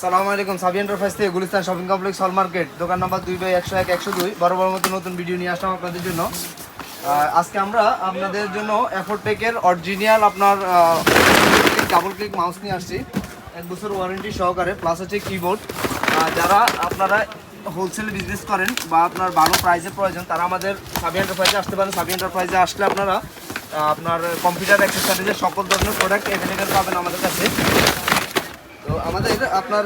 সালামু আলাইকুম সাবি এন্টারপ্রাইজ থেকে Gulistan shopping complex hall market, দোকান নাম্বার দুই বাই একশো এক, একশো দুই। বড় বড় মতো নতুন ভিডিও নিয়ে আসলাম আপনাদের জন্য। আজকে আমরা আপনাদের জন্য এফোরটেকের অরিজিনাল আপনার ডাবল ক্লিক মাউস নিয়ে আসছি। এক বছর ওয়ারেন্টি সহকারে প্লাস হচ্ছে কিবোর্ড যারা আপনারা হোলসেলে বিজনেস করেন বা আপনার ভালো প্রাইসের প্রয়োজন, তারা আমাদের সাবি এন্টারপ্রাইজে আসতে পারেন। সাবি এন্টারপ্রাইজে আসলে আপনারা আপনার কম্পিউটার অ্যাক্সেসরিজের সকল ধরনের প্রোডাক্ট অ্যাভেলেবেল পাবেন আমাদের কাছে। তো আমাদের আপনার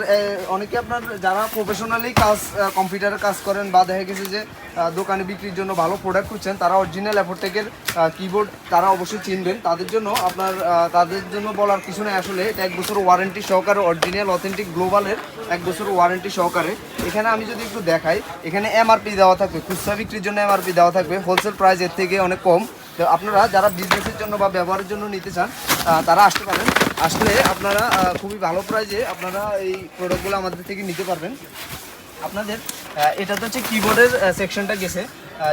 অনেকে আপনার যারা প্রফেশনালি কাজ কম্পিউটারে কাজ করেন বা দেখা গেছে যে দোকানে বিক্রির জন্য ভালো প্রোডাক্ট খুঁজছেন, তারা অরিজিনাল অ্যাপোটেকের কিবোর্ড তারা অবশ্যই চিনবেন। তাদের জন্য আপনার তাদের জন্য বলার কিছু নেই আসলে। এটা এক বছর ওয়ারেন্টি সহকারে অরিজিনাল অথেন্টিক গ্লোবালের এক বছর ওয়ারেন্টি সহকারে। এখানে আমি যদি একটু দেখাই, এখানে এমআরপি দেওয়া থাকবে। খুচরা বিক্রির জন্য এমআরপি দেওয়া থাকবে। হোলসেল প্রাইস এর থেকে অনেক কম। আপনারা যারা বিজনেসের জন্য বা ব্যবহারের জন্য নিতে চান তারা আসতে পারেন। আসলে আপনারা খুবই ভালো প্রাইজে আপনারা এই প্রোডাক্টগুলো আমাদের থেকে নিতে পারবেন। আপনাদের এটা তো হচ্ছে কিবোর্ডের সেকশনটা গেছে।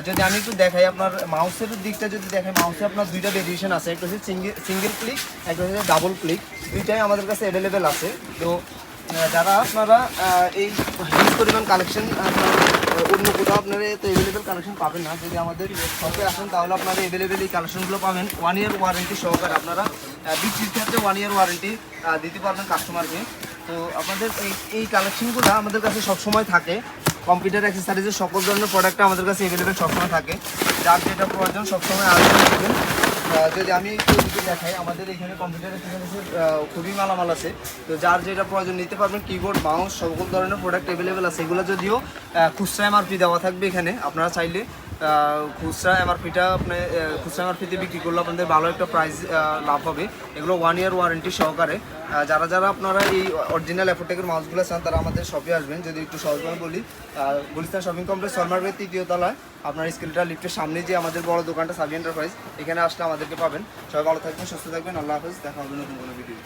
যদি আমি একটু দেখাই আপনার মাউসের দিকটা যদি দেখাই মাউসে আপনার দুইটা ভেরিয়েশন আছে। একটা হচ্ছে সিঙ্গেল ক্লিক একটা হচ্ছে ডাবল ক্লিক দুইটাই আমাদের কাছে অ্যাভেলেবেল আছে। তো যারা আপনারা এই হিউজ পরিমাণ কালেকশন অন্য কোথাও আপনারা তো অ্যাভেলেবেল কালেকশন পাবেন না। যদি আমাদের শপে আসেন, তাহলে আপনারা অ্যাভেলেবেল এই কালেকশনগুলো পাবেন। ওয়ান ইয়ার ওয়ারেন্টি সহকারে আপনারা বিক্রির ক্ষেত্রে ওয়ান ইয়ার ওয়ারেন্টি দিতে পারবেন কাস্টমারকে তো আপনাদের এই এই কালেকশনগুলো আমাদের কাছে সবসময় থাকে। কম্পিউটার অ্যাক্সেসারিজের সকল ধরনের প্রোডাক্ট আমাদের কাছে অ্যাভেলেবেল সবসময় থাকে। যার যেটা প্রয়োজন সবসময় আলোচনা করবেন যদি আমি দেখাই, আমাদের এখানে কম্পিউটার অ্যাক্সেসারিজের খুবই মালামাল আছে। তো যার যেটা প্রয়োজন, নিতে পারবেন কিবোর্ড মাউস সকল ধরনের প্রোডাক্ট অ্যাভেলেবেল আছে। এগুলো যদিও খুচরা এমআরপি দেওয়া থাকবে এখানে। আপনারা চাইলে খুচরা এমআরপিটা আপনি খুচরা এমআরপিতে বিক্রি করলে আপনাদের ভালো একটা প্রাইস লাভ হবে। এগুলো ওয়ান ইয়ার ওয়ারেন্টি সহকারে। যারা যারা আপনারা এই অরিজিনাল অ্যাফোটেকের মাউসগুলো চান, তারা আমাদের শপে আসবেন। যদি একটু সহজভাবে বলি গুলিস্তান শপিং কমপ্লেক্স সলমার্গের তৃতীয় তলায়। আপনার স্কেলটা লিফটের সামনে যে আমাদের বড় দোকানটা, সাবি এন্টারপ্রাইজ এখানে আসলে আমাদেরকে পাবেন। সবাই ভালো থাকবেন, সুস্থ থাকবেন। আল্লাহ হাফেজ। দেখা হবে নতুন কোনো ভিডিও